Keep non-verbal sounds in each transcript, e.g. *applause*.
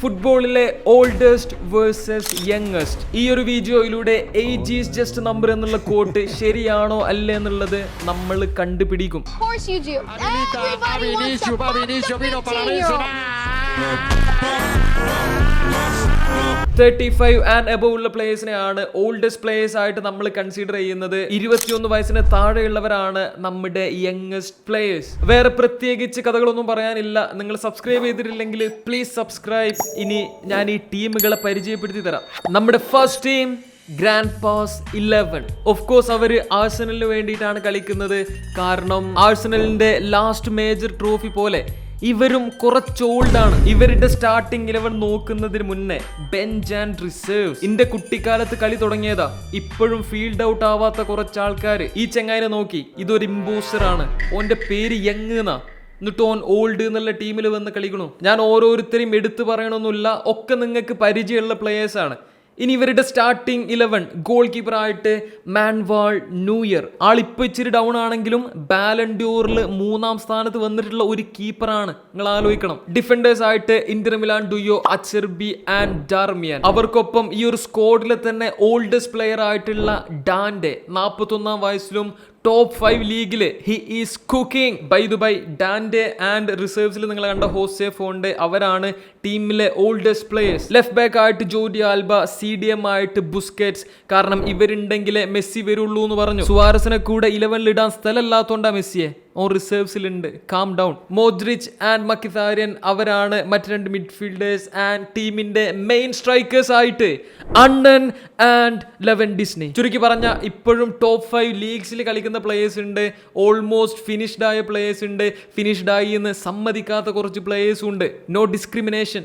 ഫുട്ബോളിലെ oldest versus youngest ഈ ഒരു വീഡിയോയിലൂടെ ഏജ് ഈസ് ജസ്റ്റ് നമ്പർ എന്നുള്ള കോട്ട് ശരിയാണോ അല്ലേ എന്നുള്ളത് നമ്മൾ കണ്ടുപിടിക്കും. Of course you do. Anita, va Everybody wants Vinicius, to va fuck Vinicius, the vino para 15-year-old. Thirty five and above ഉള്ള പ്ലേയേഴ്സിനെയാണ് ഓൾഡസ്റ്റ് പ്ലേയേഴ്സ് ആയിട്ട് നമ്മൾ കൺസിഡർ ചെയ്യുന്നത്. ഇരുപത്തിയൊന്ന് വയസ്സിന് താഴെയുള്ളവരാണ് നമ്മുടെ യങ്ങസ്റ്റ് പ്ലേയേഴ്സ് വേറെ പ്രത്യേകിച്ച് കഥകളൊന്നും പറയാനില്ല. നിങ്ങൾ സബ്സ്ക്രൈബ് ചെയ്തിട്ടില്ലെങ്കിൽ പ്ലീസ് സബ്സ്ക്രൈബ് ഇനി ഞാൻ ഈ ടീമുകളെ പരിചയപ്പെടുത്തി തരാം. നമ്മുടെ first team grand pass eleven of course അവർ ആഴ്സണലിന് വേണ്ടിയിട്ടാണ് കളിക്കുന്നത്. കാരണം ആഴ്സണലിന്റെ ലാസ്റ്റ് മേജർ ട്രോഫി പോലെ ഇവരും കുറച്ച് ഓൾഡ് ആണ്. ഇവരുടെ സ്റ്റാർട്ടിംഗ് ഇലവൻ നോക്കുന്നതിന് മുന്നേ ബെഞ്ച് ആൻഡ് റിസേർവ് ഇന്റെ കുട്ടിക്കാലത്ത് കളി തുടങ്ങിയതാ. ഇപ്പോഴും ഫീൽഡ് ഔട്ട് ആവാത്ത കുറച്ച് ആൾക്കാർ ഈ ചെങ്ങായിനെ നോക്കി ഇതൊരു ഇമ്പോസ്റ്റർ ആണ്. ഓന്റെ പേര് യങ് എന്നാ എന്നിട്ട് ഓൻ ഓൾഡ് എന്നുള്ള ടീമിൽ വന്ന് കളിക്കണു. ഞാൻ ഓരോരുത്തരെയും എടുത്തു പറയണമെന്നില്ല ഒക്കെ നിങ്ങൾക്ക് പരിചയമുള്ള പ്ലേയേഴ്സാണ് ഇനി ഇവരുടെ സ്റ്റാർട്ടിംഗ് ഇലവൻ ഗോൾ കീപ്പർ ആയിട്ട് മാൻവാൾ ന്യൂയർ. ആളിപ്പോൾ ഇച്ചിരി ഡൗൺ ആണെങ്കിലും ബാലൻഡ്യൂറിൽ മൂന്നാം സ്ഥാനത്ത് വന്നിട്ടുള്ള ഒരു കീപ്പറാണ് നിങ്ങൾ ആലോചിക്കണം. ഡിഫൻഡേഴ്സ് ആയിട്ട് Inter Milan duo Acerbi and Darmian അവർക്കൊപ്പം ഈ ഒരു സ്ക്വാഡിലെ തന്നെ ഓൾഡസ്റ്റ് പ്ലെയർ ആയിട്ടുള്ള ഡാൻഡെ നാൽപ്പത്തൊന്നാം വയസ്സിലും ടോപ്പ് ഫൈവ് ലീഗിൽ he is cooking by the way Dante and റിസർവ്സിൽ നിങ്ങൾ കണ്ട ഹോസെ ഫോണ്ടെ അവരാണ് ടീമിലെ ഓൾഡസ്റ്റ് പ്ലേയേഴ്സ് ലെഫ്റ്റ് ബാക്ക് ആയിട്ട് Jordi Alba C D M ആയിട്ട് ബുസ്കറ്റ്സ്. കാരണം ഇവരുണ്ടെങ്കിലേ മെസ്സി വരുള്ളൂ എന്ന് പറഞ്ഞു. സുവാരസിനെ കൂടെ ഇലവനിലിടാൻ ഇടാൻ സ്ഥലമില്ലാത്തോണ്ടാ മെസ്സിയെ. On റിസേർവ്സിലുണ്ട് calm down Modric and Mkhitaryan അവരാണ് മറ്റ് രണ്ട് മിഡ്ഫീൽഡേഴ്സ് ആൻഡ് ടീമിന്റെ മെയിൻ സ്ട്രൈക്കേഴ്സ് ആയിട്ട്. അണ്ണൻ ആൻഡ് ലെവൻ ഡിസ്നി ചുരുക്കി പറഞ്ഞ ഇപ്പോഴും ടോപ്പ് ഫൈവ് ലീഗ്സിൽ കളിക്കുന്ന പ്ലേയേഴ്സ് ഉണ്ട്. ഓൾമോസ്റ്റ് ഫിനിഷ്ഡ് ആയ പ്ലേയേഴ്സ് ഉണ്ട്. ഫിനിഷ്ഡ് ആയി എന്ന് സമ്മതിക്കാത്ത കുറച്ച് പ്ലേയേഴ്സും ഉണ്ട്. നോ ഡിസ്ക്രിമിനേഷൻ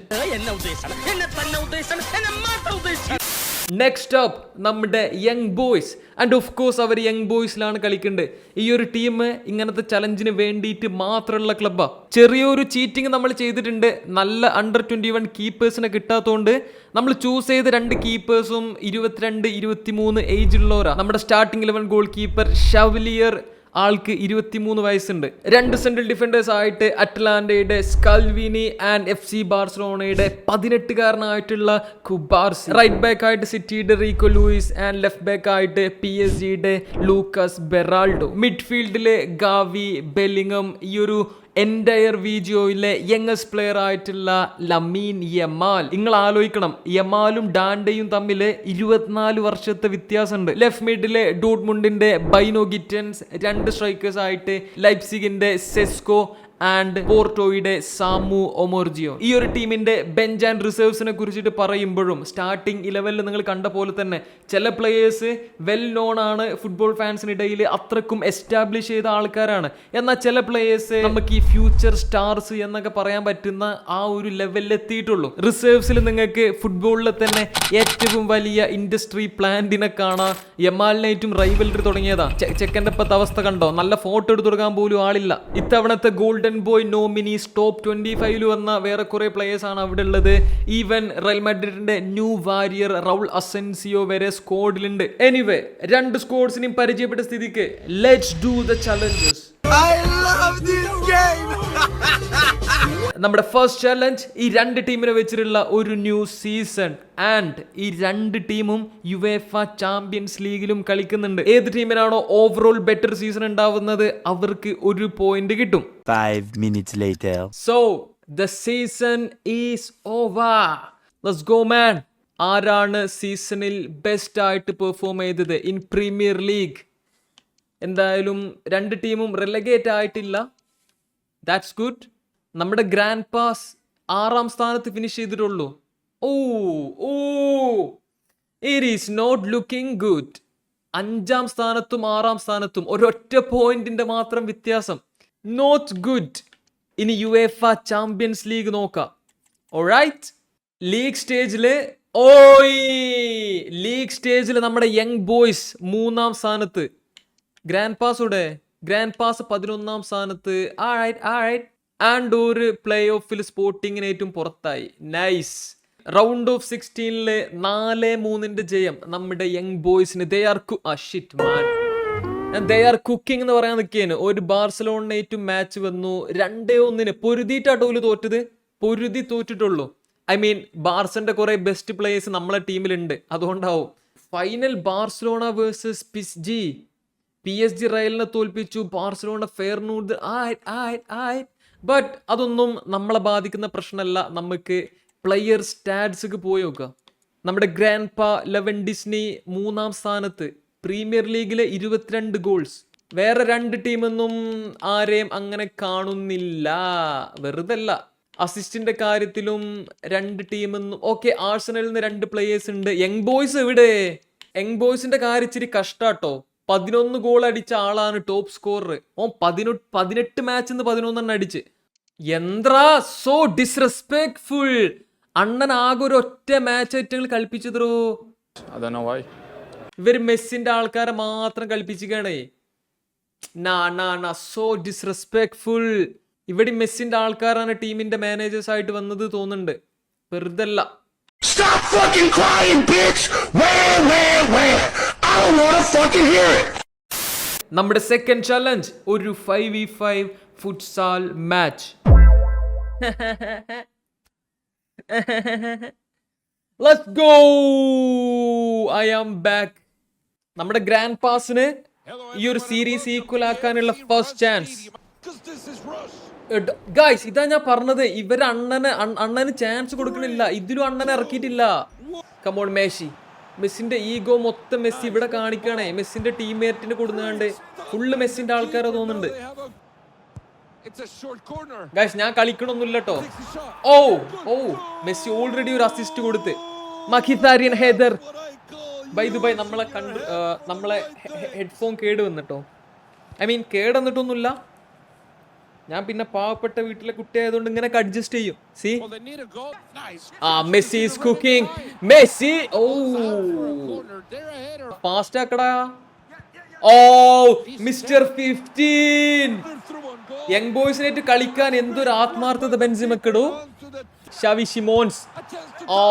നെക്സ്റ്റ് അപ്പ് നമ്മുടെ young boys and of course our young ബോയ്സിലാണ് കളിക്കേണ്ടത് ഈ ഒരു ടീം ഇങ്ങനത്തെ ചലഞ്ചിന് വേണ്ടിയിട്ട് മാത്രമുള്ള ക്ലബ്ബാണ് ചെറിയൊരു ചീറ്റിംഗ് നമ്മൾ ചെയ്തിട്ടുണ്ട്. നല്ല അണ്ടർ ട്വന്റി വൺ കീപ്പേഴ്സിനെ കിട്ടാത്തതുകൊണ്ട് നമ്മൾ ചൂസ് ചെയ്ത രണ്ട് കീപ്പേഴ്സും ഇരുപത്തിരണ്ട് ഇരുപത്തിമൂന്ന് ഏജ് ഉള്ളവരാണ് നമ്മുടെ starting eleven goalkeeper Chevalier ആൾക്ക് ഇരുപത്തിമൂന്ന് വയസ്സുണ്ട്. രണ്ട് സെൻട്രൽ ഡിഫൻഡേഴ്സ് ആയിട്ട് അറ്റ്ലാന്റയുടെ സ്കൽവിനി ആൻഡ് എഫ് സി ബാർസലോണയുടെ പതിനെട്ടുകാരനായിട്ടുള്ള കുബാർസ്. റൈറ്റ് ബാക്ക് ആയിട്ട് സിറ്റിയുടെ Rico Lewis and left back ആയിട്ട് പി എസ് ജിയുടെ ലൂക്കസ് ബെറാൾഡോ. മിഡ്ഫീൽഡിലെ ഗാവി ബെല്ലിങ്ങം ഈ ഒരു എന്റയർ വീഡിയോയിലെ യങ്ങസ്റ്റ് പ്ലെയർ ആയിട്ടുള്ള ലമീൻ യമാൽ നിങ്ങൾ ആലോചിക്കണം യമാലും ഡാൻഡയും തമ്മിൽ ഇരുപത്തിനാല് വർഷത്തെ വ്യത്യാസമുണ്ട്. ലെഫ്റ്റ് മിഡിലെ ഡൂട്ട്മുണ്ടിന്റെ ബൈനോ ഗിറ്റൻസ് രണ്ട് സ്ട്രൈക്കേഴ്സ് ആയിട്ട് ലൈപ്സിഗിന്റെ സെസ്കോ ആൻഡ് പോർട്ടോയുടെ സാമു ഒമോർജിയോ. ഈ ഒരു ടീമിന്റെ ബെഞ്ച് ആൻഡ് റിസർവ്സിനെ കുറിച്ചിട്ട് പറയുമ്പോഴും സ്റ്റാർട്ടിംഗ് ഇലവനിൽ നിങ്ങൾ കണ്ട പോലെ തന്നെ ചില പ്ലേയേഴ്സ് വെൽ നോൺ ആണ് ഫുട്ബോൾ ഫാൻസിനിടയിൽ അത്രക്കും എസ്റ്റാബ്ലിഷ് ചെയ്ത ആൾക്കാരാണ്. എന്നാൽ ചില പ്ലേയേഴ്സ് നമുക്ക് ഈ ഫ്യൂച്ചർ സ്റ്റാർസ് എന്നൊക്കെ പറയാൻ പറ്റുന്ന ആ ഒരു ലെവലിൽ എത്തിയിട്ടുള്ളൂ. റിസർവ്സിൽ നിങ്ങൾക്ക് ഫുട്ബോളിൽ തന്നെ ഏറ്റവും വലിയ ഇൻഡസ്ട്രി പ്ലാന്റിനെ കാണാം. എമാലിനേറ്റും റൈവൽറി തുടങ്ങിയതാണ് ചെക്കന്റെ അവസ്ഥ കണ്ടോ? നല്ല ഫോട്ടോ എടുത്തു കൊടുക്കാൻ പോലും ആളില്ല. ഇത്തവണത്തെ golden boy nominees top twenty ഫൈവിൽ വന്ന വേറെ കുറെ പ്ലേയേഴ്സ് ആണ് അവിടെ ഉള്ളത്. ഈവൻ റയൽ മാഡ്രിഡിന്റെ ന്യൂ വാരിയർ റൗൾ അസെൻസിയോ വരെ സ്കോഡിലുണ്ട് എനിവേ രണ്ട് സ്കോഡ്സിനെയും പരിചയപ്പെട്ട സ്ഥിതിക്ക് ലെറ്റ്സ് ഡു ദ ചലഞ്ചസ് *laughs* നമ്മുടെ ഫസ്റ്റ് ചലഞ്ച് ഈ രണ്ട് ടീമിനെ വെച്ചിട്ടുള്ള ഒരു ന്യൂ സീസൺ ആൻഡ് ഈ രണ്ട് ടീമും യുവേഫ ചാമ്പ്യൻസ് ലീഗിലും കളിക്കുന്നുണ്ട്. ഏത് ടീമിനാണോ ഓവറോൾ ബെറ്റർ സീസൺ ഉണ്ടാവുന്നത് അവർക്ക് ഒരു പോയിന്റ് കിട്ടും. Five minutes later. So the season is over let's go man ആരാണ് സീസണിൽ ബെസ്റ്റ് ആയിട്ട് പെർഫോം ചെയ്തത് ഇൻ പ്രീമിയർ ലീഗ് എന്തായാലും രണ്ട് ടീമും റിലഗേറ്റ് ആയിട്ടില്ല. ദാറ്റ്സ് ഗുഡ് നമ്മുടെ ഗ്രാൻഡ് പാസ് ആറാം സ്ഥാനത്ത് ഫിനിഷ് ചെയ്തിട്ടുള്ളൂ. Oh oh. It is not looking good അഞ്ചാം സ്ഥാനത്തും ആറാം സ്ഥാനത്തും ഒരൊറ്റ പോയിന്റിന്റെ മാത്രം വ്യത്യാസം. നോട്ട് ഗുഡ് ഇനി യു എഫ ചാമ്പ്യൻസ് ലീഗ് നോക്കാം ഓറൈറ്റ് ലീഗ് സ്റ്റേജിൽ ഓയ്. ലീഗ് സ്റ്റേജിൽ നമ്മുടെ യങ് ബോയ്സ് മൂന്നാം സ്ഥാനത്ത്. ഗ്രാൻഡ് പാസോടെ ഗ്രാൻഡ് പാസ് പതിനൊന്നാം സ്ഥാനത്ത്. ആൻഡ് പ്ലേ ഓഫിൽ സ്പോർട്ടിങ്ങിന് ഏറ്റവും പുറത്തായി. നൈസ് റൗണ്ട് ഓഫ് സിക്സ്റ്റീനിലെ നാല് മൂന്നിന്റെ ജയം നമ്മുടെ young ബോയ്സിന് they are man they are cooking എന്ന് പറയാൻ നിൽക്കുകയാണ് ഒരു ബാർസലോണിനേറ്റും മാച്ച് വന്നു. രണ്ടേ ഒന്നിന് പൊരുതിയിട്ടാട്ടോ ടോൽ തോറ്റത്? പൊരുതി തോറ്റിട്ടുള്ളൂ. ഐ മീൻ ബാർസന്റെ കുറെ ബെസ്റ്റ് പ്ലേയേഴ്സ് നമ്മളെ ടീമിലുണ്ട് അതുകൊണ്ടാവും. Final Barcelona versus PSG P S G റയലിനെ തോൽപ്പിച്ചു. ബാർസലോണ ഫെയർനൂഡ് ബട്ട് അതൊന്നും നമ്മളെ ബാധിക്കുന്ന പ്രശ്നമല്ല. നമുക്ക് പ്ലെയർ സ്റ്റാറ്റ്സ് പോയി നോക്കുക നമ്മുടെ ഗ്രാൻഡ് പാ ലെവൻ ഡിസ്നി മൂന്നാം സ്ഥാനത്ത്. പ്രീമിയർ ലീഗിലെ ഇരുപത്തിരണ്ട് ഗോൾസ് വേറെ രണ്ട് ടീമൊന്നും ആരെയും അങ്ങനെ കാണുന്നില്ല. വെറുതല്ല. അസിസ്റ്റിന്റെ കാര്യത്തിലും രണ്ട് ടീമെന്നും ഓക്കെ ആഴ്സണലിൽ നിന്ന് രണ്ട് പ്ലേയേഴ്സ് ഉണ്ട്. യങ് ബോയ്സ് എവിടെ? യങ് ബോയ്സിന്റെ കാര്യം ഇച്ചിരി കഷ്ടാട്ടോ. പതിനൊന്ന് ഗോൾ അടിച്ച ആളാണ് ടോപ്പ് സ്കോറർ ഓ പതിനൊ പതിനെട്ട് മാച്ച് നിന്ന് പതിനൊന്നെണ്ണം അടിച്ച്. എന്താ സോ ഡിസ്റെസ്പെക്ട്ഫുൾ അണ്ണൻ ആകെ ഒരു ഒറ്റ മാച്ച് ഏറ്റവും കളിപ്പിച്ചതോ ഇവർ മെസ്സിന്റെ ആൾക്കാരെ മാത്രം കളിപ്പിച്ചേ നാ നാ നാ സോ ഡിസ്റെസ്പെക്ട്ഫുൾ ഇവിടെ മെസ്സിന്റെ ആൾക്കാരാണ് ടീമിന്റെ മാനേജേഴ്സ് ആയിട്ട് വന്നത് തോന്നുന്നുണ്ട്. വെറുതല്ല. Stop fucking crying, bitch! Where, where, where? നമ്മുടെ സെക്കൻഡ് ചലഞ്ച് ഒരു five v five futsal match let's go I am back നമ്മുടെ ഗ്രാൻഡ് പാസിന് ഈ ഒരു സീരീസ് ഈക്വൽ ആക്കാനുള്ള ഫസ്റ്റ് ചാൻസ് ഗായ്സ് ഇതാ ഞാൻ പറഞ്ഞത് ഇവർ അണ്ണന് അണ്ണന് ചാൻസ് കൊടുക്കണില്ല. ഇതിലും അണ്ണനെ ഇറക്കിയിട്ടില്ല. കമോൺ മേശി മെസ്സിന്റെ ഈഗോ മൊത്തം മെസ്സി ഇവിടെ കാണിക്കണേ. മെസ്സിന്റെ ടീംമേറ്റിന് കൊടുക്കാണ്ട് ഫുള്ള് മെസ്സിന്റെ ആൾക്കാരെ തോന്നുന്നുണ്ട്. ഞാൻ കളിക്കണമൊന്നുമില്ല കേട്ടോ ഓ ഓ മെസ്സി ഓൾറെഡി ഒരു അസിസ്റ്റ് കൊടുത്ത്. Mkhitaryan header. ബൈ ദുബായ് നമ്മളെ കണ്ട് നമ്മളെ ഹെഡ്ഫോൺ കേട് വന്നിട്ടോ ഐ മീൻ കേട് വന്നിട്ടൊന്നുമില്ല ഞാൻ പിന്നെ പാവപ്പെട്ട വീട്ടിലെ കുട്ടിയായതുകൊണ്ട് ഇങ്ങനെ അഡ്ജസ്റ്റ് ചെയ്യും. സി ആ Messi is cooking Messi oh fast ആക്കടാ. Oh mister fifteen young ബോയ്സിനായിട്ട് കളിക്കാൻ എന്തൊരു ആത്മാർത്ഥത ബെൻസിമക്കടോ ഷവി ഷിമോൻസ് ഓ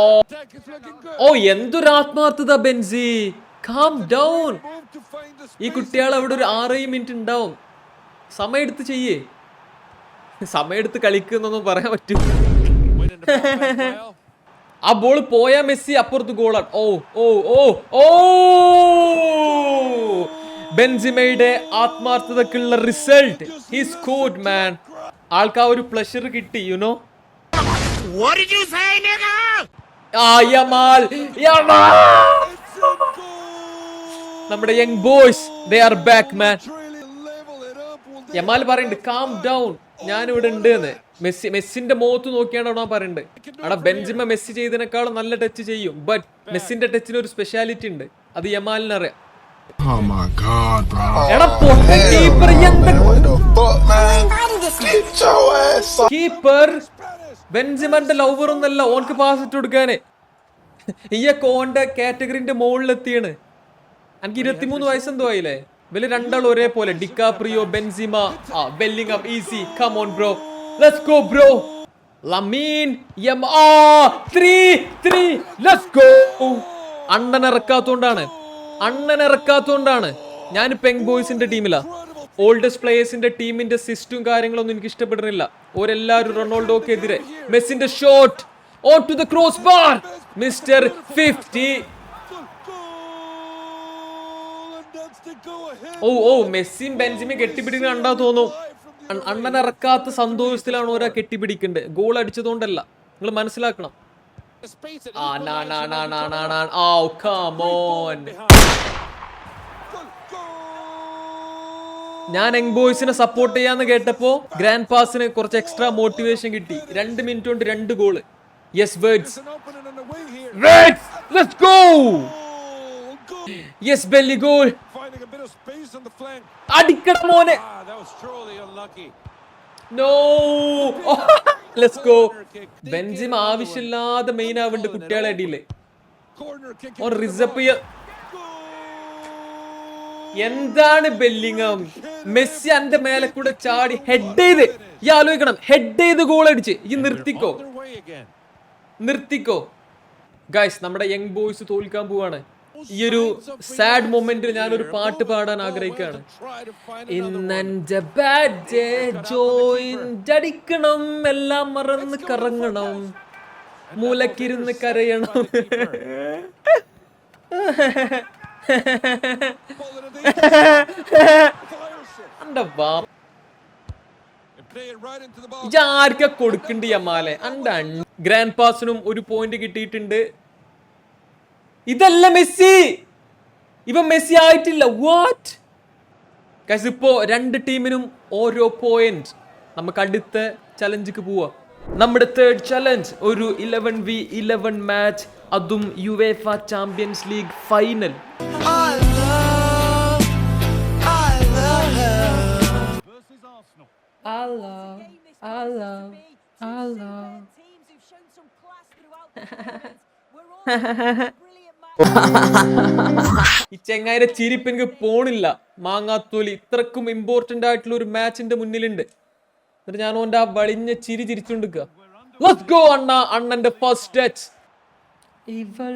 ഓ എന്തൊരു ആത്മാർത്ഥത ബെൻസി. കാം ഡൗൺ ഈ കുട്ടികൾ അവിടെ ഒരു ആറേഴ് മിനിറ്റ് ഉണ്ടാവും. സമയം എടുത്ത് ചെയ്യേ. സമയം എടുത്ത് കളിക്കുന്നൊന്നും പറയാൻ പറ്റൂ. ആ ബോൾ പോയാ മെസ്സി അപ്പുറത്ത് ഗോളാണ് ഓ ഓ ഓ ഓ! ബെൻസിമയുടെ ആത്മാർത്ഥതക്കുള്ള റിസൾട്ട് ഹിസ് കോഡ് മാൻ ആൾക്ക് ആ ഒരു പ്ലഷർ കിട്ടി യുനോ നമ്മുടെ young boys they are back man Yamal പറയുന്നുണ്ട് കാം ഡൗൺ ഞാൻ ഇവിടെ ഉണ്ട് എന്ന് മെസ്സി മെസ്സിന്റെ മുഖത്ത് നോക്കിയാണ് അവിടെ പറയുന്നത്. അവിടെ ബെഞ്ചിമ മെസ്സി ചെയ്തതിനേക്കാളും നല്ല ടച്ച് ചെയ്യും. ബട്ട് മെസ്സിന്റെ ടച്ചിന് ഒരു സ്പെഷ്യാലിറ്റി ഉണ്ട്. അത് യമാലിന് അറിയാം. Oh. കീപ്പർ. കീപ്പർ ബെഞ്ചിമന്റെ ലവർ ഒന്നല്ല. ഓൻക്ക് പാസ് ഇട്ട് കൊടുക്കാനെ. ഈ കോന്റെ കാറ്റഗറിന്റെ മുകളിലെത്തിയാണ്. എനിക്ക് ഇരുപത്തിമൂന്ന് വയസ്സെന്തോ ആയില്ലേ? ഇവർ രണ്ടാളും ഒരേപോലെ. ഡിക്കാപ്രിയോ ബെൻസിമ ആ Bellingham easy come on bro let's go bro Lamine യം ആ 3 3 ലെറ്റ്സ് ഗോ അണ്ണൻ ഇറക്കാത്തോണ്ടാണ്. അണ്ണൻ ഇറക്കാത്തോണ്ടാണ്. ഞാൻ പെങ് ബോയ്സിന്റെ ടീമിലാ ഓൾഡസ്റ്റ് പ്ലേയേഴ്സിന്റെ ടീമിന്റെ സിസ്റ്റും കാര്യങ്ങളൊന്നും എനിക്ക് ഇഷ്ടപ്പെടുന്നില്ല. ഓരെല്ലാവരും റൊണാൾഡോക്ക് എതിരെ മെസ്സിന്റെ shot on to the crossbar mister fifty oh oh മെസ്സിയും ബെൻസിമയും കെട്ടിപ്പിടിക്കുന്ന കണ്ടാ തോന്നും. അണ്ണൻ ഇറക്കാത്ത സന്തോഷത്തിലാണ് ഓരോ കെട്ടിപ്പിടിക്കേണ്ടത് ഗോൾ അടിച്ചതുകൊണ്ടല്ല. നിങ്ങൾ മനസ്സിലാക്കണം. ഞാൻ യങ് ബോയ്സിനെ സപ്പോർട്ട് ചെയ്യാന്ന് കേട്ടപ്പോ ഗ്രാൻഡ് പാസിന് കുറച്ച് എക്സ്ട്രാ മോട്ടിവേഷൻ കിട്ടി. രണ്ട് മിനിറ്റ് കൊണ്ട് രണ്ട് goal yes words words let's go yes Belli goal അടിക്കണം മോനെ. നോ ലെറ്റ്സ് ഗോ ആവശ്യമില്ലാതെ മെയിൻ ആവുന്നുണ്ട് കുട്ടികളെ അടിയിൽ ഓൻ റിസപ്പ് എന്താണ് ബെല്ലിങ്ങം മെസ്സി അന്റെ മേലെ കൂടെ ചാടി ഹെഡ് ചെയ്ത്. ഈ ആലോചിക്കണം. ഹെഡ് ചെയ്ത് ഗോൾ അടിച്ച്. ഈ നിർത്തിക്കോ. നിർത്തിക്കോ. ഗൈസ് നമ്മുടെ യങ് ബോയ്സ് തോൽക്കാൻ പോവാണ്. ഈ ഒരു സാഡ് മൊമെന്റിൽ ഒരു പാട്ട് പാടാൻ ആഗ്രഹിക്കുകയാണ്. ഇന്നെന്റെ ബാറ്റ് ജോയിൻ എല്ലാം മറന്ന് കറങ്ങണം മൂലക്കിരുന്ന് കരയണം. അന്റെ വാ ഇജ ആർക്കാ കൊടുക്കണ്ട് യമാലെ അന്റെ ഗ്രാൻഡ് പാസിനും ഒരു പോയിന്റ് കിട്ടിയിട്ടുണ്ട്. ഇതല്ല മെസ്സി. ഇവ മെസ്സി ആയിട്ടില്ല. വാട്ട് കാശ് ഇപ്പോ രണ്ട് ടീമിനും ഓരോ പോയിന്റ് നമുക്ക് അടുത്ത ചലഞ്ചിക്ക് പോവാം. നമ്മുടെ തേർഡ് ചലഞ്ച് ഒരു ഇലവൻ വി ഇലവൻ മാച്ച് അതും യുവേഫ ചാമ്പ്യൻസ് ലീഗ് ഫൈനൽ ഈ ചെങ്ങായിരെ ചിരിപ്പ് എനിക്ക് പോണില്ല. മാങ്ങാത്തോലി ഇത്രക്കും ഇമ്പോർട്ടന്റ് ആയിട്ടുള്ള ഒരു മാച്ചിന്റെ മുന്നിലുണ്ട്. എന്നിട്ട് ഞാൻ ഓന്റെ ആ വളിഞ്ഞ ചിരി ചിരിച്ചുകൊണ്ടിരിക്കുക അണ്ണ. അണ്ണന്റെ ഫസ്റ്റ് ടച്ച് ഇവൾ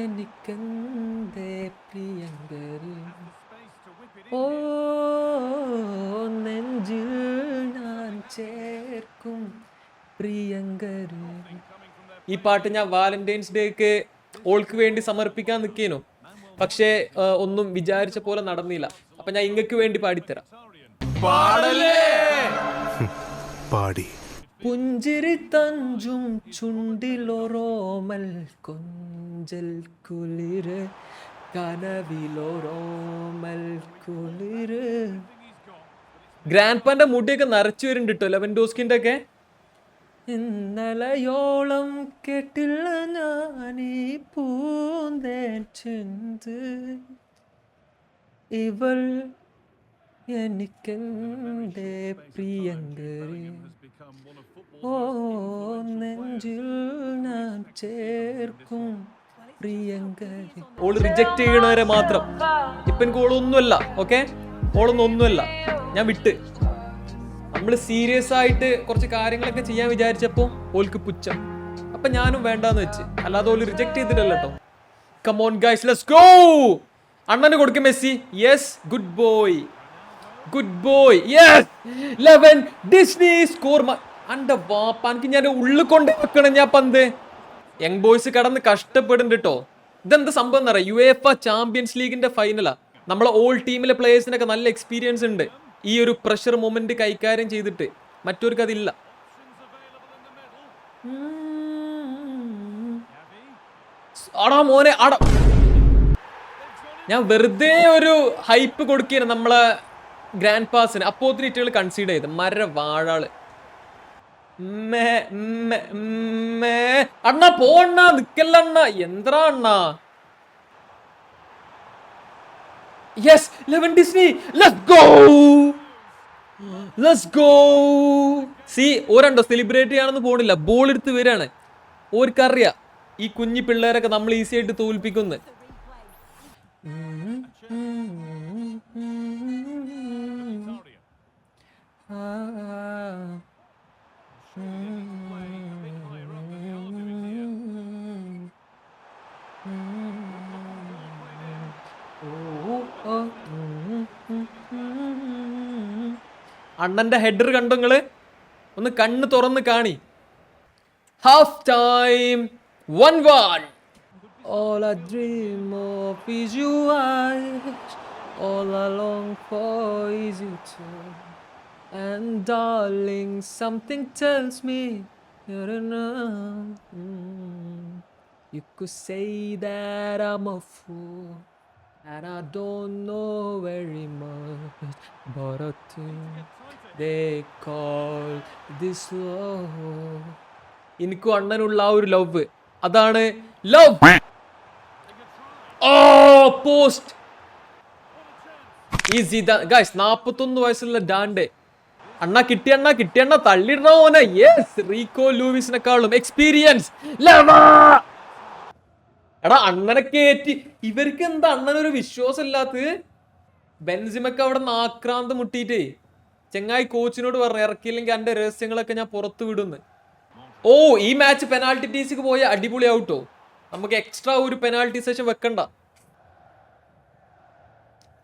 എനിക്കെന്തേ പ്രിയങ്കരി? ഓ നെഞ്ചിൽ ഞാൻ ചേർക്കും പ്രിയങ്കരി. ഈ പാട്ട് ഞാൻ വാലന്റൈൻസ് ഡേക്ക് ഓൾക്ക് വേണ്ടി സമർപ്പിക്കാൻ നിൽക്കേനു പക്ഷേ ഒന്നും വിചാരിച്ച പോലെ നടന്നില്ല. അപ്പൊ ഞാൻ ഇങ്ങക്ക് വേണ്ടി പാടിത്തരാം. പാടി. പുഞ്ചിരി തഞ്ചും ചുണ്ടിലൊരോമൽ കൊഞ്ചൽ കുളിര് കനവിലൊരോമൽ കുളിര്. ഗ്രാൻഡ് പാന്റെ മുടിയൊക്കെ നിറച്ചു വരുന്നുണ്ട് കേട്ടോ ലെവൻ ഡോസ്കിന്റെ ഒക്കെ ഇന്നലയോളം കേട്ടില്ല ഞാനീ പൂന്തേൻ ചെന്ത്. ഇവൾ എനിക്കെന്റെ പ്രിയങ്കരി. ഓ നെഞ്ചിൽ ഞാൻ ചേർക്കും പ്രിയങ്കരി. ഓൾ റിജക്ട് ചെയ്യണവരെ മാത്രം. ഇപ്പൊ എനിക്ക് ഓളൊന്നുമല്ല ഓക്കെ ഓളൊന്നും ഒന്നുമല്ല ഞാൻ വിട്ട്. നമ്മൾ സീരിയസ് ആയിട്ട് കുറച്ച് കാര്യങ്ങളൊക്കെ ചെയ്യാൻ വിചാരിച്ചപ്പോ ഓൾക്ക് പുച്ഛം. അപ്പൊ ഞാനും വേണ്ടാന്ന് വെച്ച്. അല്ലാതെ ഓൽ reject ചെയ്തിട്ടല്ല come on guys let's go അണ്ണന് കൊടുക്കും Messi. Yes good boy good boy yes Lewandowski score അന്റെ വാപ്പ എനിക്ക് ഞാൻ ഉള്ളിൽ കൊണ്ട് വെക്കണം ഞാൻ പന്ത്. യങ് ബോയ്സ് കടന്ന് കഷ്ടപ്പെടുന്നുണ്ട് കേട്ടോ ഇതെന്താ സംഭവം എന്നറിയാം യു എഫ് ചാമ്പ്യൻസ് ലീഗിന്റെ ഫൈനലാ നമ്മളെ ഓൾ ടീമിലെ പ്ലേയേഴ്സിനൊക്കെ നല്ല എക്സ്പീരിയൻസ് ഉണ്ട്. ഈ ഒരു പ്രഷർ മൊമെന്റ് കൈകാര്യം ചെയ്തിട്ട് മറ്റവർക്ക് അതില്ല. ആടാ മോനെ ആടാ. ഞാൻ വെറുതെ ഒരു ഹൈപ്പ് കൊടുക്കുകയാണ് നമ്മളെ ഗ്രാൻഡ് പാസിന് അപ്പോത്തിന് ഇറ്റുകൾ കൺസീഡ് ചെയ്ത്. മര വാഴാൾ. അണ്ണാ പോണ്ണ നിക്കല്ല അണ്ണ എന്താ അണ്ണാ? Yes Lewandowski let's go let's go see ഓരണ്ടോ celebrate ചെയ്യാനൊന്നും പോണില്ല. ബോൾ എടുത്ത് വരികയാണ്. ഓർക്കറിയാം. ഈ കുഞ്ഞി പിള്ളേരൊക്കെ നമ്മൾ ഈസി ആയിട്ട് തോൽപ്പിക്കുന്നു അണ്ണന്റെ ഹെഡർ കണ്ടോ നിങ്ങൾ ഒന്ന് കണ്ണ് തുറന്ന് കാണി half time one one All I dream of is you eyes. All I long for is you too. And darling, something tells me you're enough. Mm. You could say that I'm a fool. And I don't know very much, about a thing they call this love. എനിക്ക് അണ്ണനുള്ള ആ ഒരു love അതാണ് love oh post easy guys നാപ്പത്തൊന്ന് വയസ്സുള്ള Dante അണ്ണ കിട്ടിയ കിട്ടിയണ്ണ കിട്ടിയണ്ണ തള്ളിടണ ഓനെ yes റീകോ ലൂവിസിനെക്കാളും experience എടാ അണ്ണനെ കയറ്റി ഇവർക്ക് എന്താ അണ്ണനൊരു വിശ്വാസം ഇല്ലാത്തത് ബെൻസിമൊക്കെ അവിടെ നിന്ന് ആക്രാന്തം മുട്ടിയിട്ടേ. ചെങ്ങായി കോച്ചിനോട് പറഞ്ഞു ഇറക്കിയില്ലെങ്കിൽ എന്റെ രഹസ്യങ്ങളൊക്കെ ഞാൻ പുറത്തു വിടുന്നു. ഓ ഈ മാച്ച് പെനാൾട്ടി ടീസിക്ക് പോയ അടിപൊളി ഔട്ടോ നമുക്ക് എക്സ്ട്രാ ഒരു പെനാൾട്ടി സെഷൻ വെക്കണ്ട.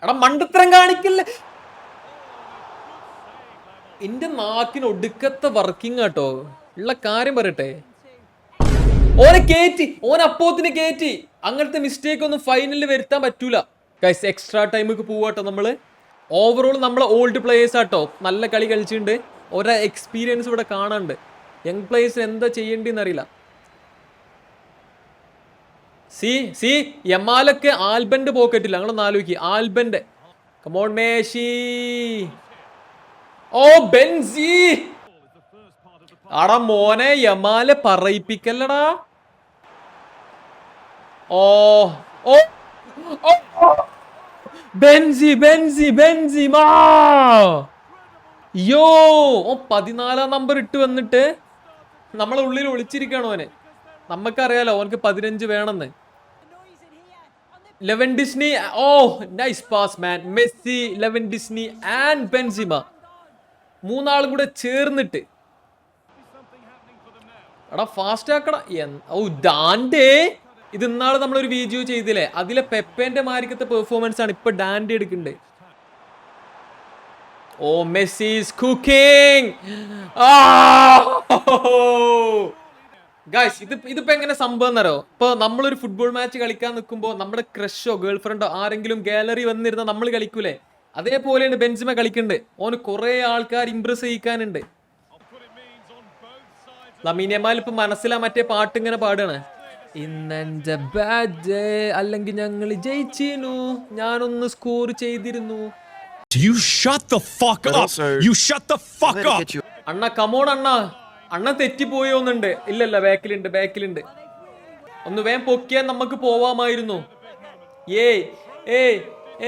എടാ മണ്ടത്തരം കാണിക്കില്ല. എന്റെ നാക്കിന് ഒടുക്കത്തെ വർക്കിംഗ് കേട്ടോ ഉള്ള കാര്യം പറയട്ടെ. ഓനെ കേറ്റി ഓൻ അപ്പോത്തിന് കേറ്റി. അങ്ങനത്തെ മിസ്റ്റേക്ക് ഒന്നും ഫൈനലിൽ വരുത്താൻ പറ്റൂല. ഗൈസ് എക്സ്ട്രാ ടൈമിക്ക് പോവാട്ടോ നമ്മൾ. ഓവറോൾ നമ്മളെ ഓൾഡ് പ്ലേയേഴ്സ് ആട്ടോ നല്ല കളി കളിച്ചിട്ടുണ്ട്. ഓരോ എക്സ്പീരിയൻസ് ഇവിടെ കാണാണ്ട്. യങ് പ്ലേയേഴ്സിന് എന്താ ചെയ്യേണ്ടതെന്ന് അറിയില്ല. സി സി യമാലൊക്കെ ആൽബൻഡ് പോക്കറ്റില്ല ഞങ്ങളൊന്ന് ആലോചിക്കുക ആൽബൻഡ് കമോൺ മേശി. ഓ ബെൻസി. ആടാ മോനെ യമാലെ പറയിപ്പിക്കല്ലടാ. ഓ Oh. ഓ. ബെൻസി ബെൻസി ബെൻസി യോ ഓ പതിനാലാം നമ്പർ ഇട്ട് വന്നിട്ട് നമ്മളെ ഉള്ളിൽ ഒളിച്ചിരിക്കണോ ഓനെ. നമുക്കറിയാലോ ഓനക്ക് പതിനഞ്ച് വേണമെന്ന്. Lewandowski oh nice pass man Messi Lewandowski and Benzema മൂന്നാളും കൂടെ ചേർന്നിട്ട്. എടാ ഫാസ്റ്റ് ആക്കടാ. ഓ ഡാൻഡേ ഇത് ഇന്നാൾ നമ്മളൊരു വീഡിയോ ചെയ്തില്ലേ? അതിലെ പെപ്പേന്റെ മാരിക്കത്തെ പെർഫോമൻസ് ആണ് ഇപ്പൊ ഡാൻഡി എടുക്കുന്നുണ്ട് ഓ മെസ്സിസ് കുക്കിംഗ് ഗായ്സ് ഇത് ഇതിപ്പോ എങ്ങനെ സംഭവം എന്നറിയോ? ഇപ്പൊ നമ്മളൊരു ഫുട്ബോൾ മാച്ച് കളിക്കാൻ നിൽക്കുമ്പോൾ നമ്മുടെ ക്രഷോ ഗേൾ ഫ്രണ്ടോ ആരെങ്കിലും ഗാലറി വന്നിരുന്ന നമ്മൾ കളിക്കൂലേ? അതേപോലെയാണ് ബെൻസിമ കളിക്കുന്നുണ്ട് ഓന് കുറെ ആൾക്കാർ ഇംപ്രസ് ചെയ്യിക്കാനുണ്ട്. ലമീനമാൽ ഇപ്പൊ മനസ്സിലാ മറ്റേ പാട്ട് ഇങ്ങനെ പാടാണ്. ഇന്നെന്റെ ബാഡ് അല്ലെങ്കിൽ ഞങ്ങൾ ജയിച്ചിരുന്നു. ഞാനൊന്ന് സ്കോർ ചെയ്തിരുന്നു. You shut the fuck up! You shut the fuck up! അണ്ണ കമോൺ അണ്ണ. അണ്ണ തെറ്റിപ്പോയോന്നുണ്ട് ഇല്ലല്ല ബാക്കിലുണ്ട് ബാക്കിലുണ്ട്. ഒന്ന് വേം പൊക്കിയാൽ നമുക്ക് പോവാമായിരുന്നു. ഏയ് ഏയ്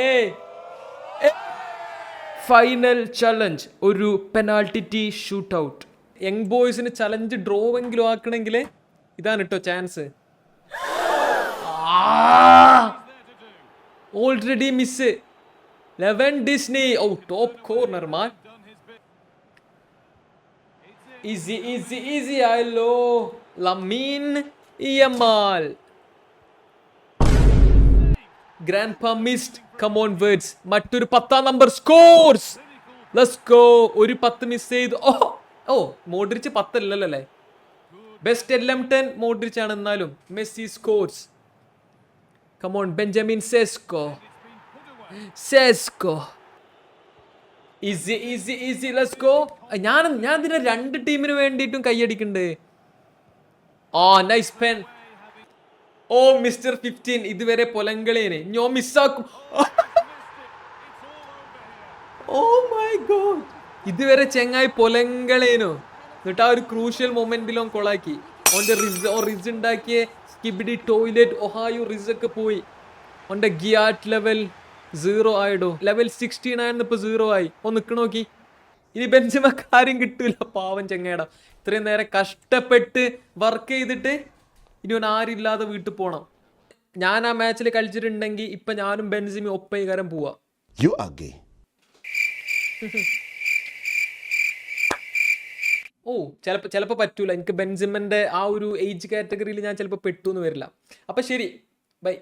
ഏയ് ഫൈനൽ ചലഞ്ച് ഒരു പെനാൾട്ടി ഷൂട്ട് ഔട്ട് യങ് ബോയ്സിന് ചലഞ്ച് ഡ്രോവെങ്കിലും ആക്കണമെങ്കിൽ ഇതാണ് കേട്ടോ chance already miss Lewandowski oh top corner man easy easy easy ആയല്ലോ ലമീൻ ഇയമാൽ ഗ്രാൻഡ് പ മിസ്ഡ് കമോൺ വേർഡ്സ് മറ്റൊരു പത്താം നമ്പർ സ്കോർസ് ലെറ്റ്സ് ഗോ ഒരു പത്ത് മിസ് ചെയ്തു. ഓ ഓ മോഡ്രിച്ച് പത്തല്ലല്ലോ ബെസ്റ്റ് എല്ലാം ടെൻ മോഡ്രിച്ച് ആണ് എന്നാലും. Messi scores come on Benjamin Sesko. Sesko. Easy easy easy let's go ഞാൻ ഞാൻ ഇതിനെ രണ്ട് ടീമിന് വേണ്ടിയിട്ടും കൈയടിക്കുന്നുണ്ട് oh nice pen oh mister fifteen ഇതുവരെ പൊലങ്കളിയന്. ഞോ മിസ്സാക്കും ഓ മൈ ഗോഡ് ഇതുവരെ ചെങ്ങായി പൊലങ്കളേനോ എന്നിട്ട് ആ ഒരു ക്രൂഷ്യൽ മൊമെന്റിലും കൊളാക്കി ഓന്റെ റിസ് ഓ റിസ് ഉണ്ടാക്കിയ സ്കിബിഡി ടോയ്ലറ്റ് ഒഹായോ റിസ് ഒക്കെ പോയി. ഓന്റെ ഗിയാറ്റ് ലെവൽ സീറോ ആയിടോ. ലെവൽ സിക്സ്റ്റീൻ ആയിരുന്നു ഇപ്പോൾ സീറോ ആയി. ഒന്ന് നിൽക്കണ നോക്കി. ഇനി ബെഞ്ചിമ കാര്യം കിട്ടൂല. പാവം ചെങ്ങേട. ഇത്രയും നേരം കഷ്ടപ്പെട്ട് വർക്ക് ചെയ്തിട്ട് ഇനി ഒന്ന് ആരില്ലാതെ വീട്ടിൽ പോകണം ഞാൻ ആ മാച്ചിൽ കളിച്ചിട്ടുണ്ടെങ്കിൽ ഇപ്പൊ ഞാനും ബെൻസിമി ഒപ്പൈകാരം പോവാ. യു. *laughs* ഓ ചിലപ്പോൾ ചിലപ്പോൾ പറ്റൂല. എനിക്ക് ബെൻസിമന്റെ ആ ഒരു ഏജ് കാറ്റഗറിയിൽ ഞാൻ ചിലപ്പോൾ പെട്ടു എന്ന് വരില്ല. അപ്പം ശരി. ബൈ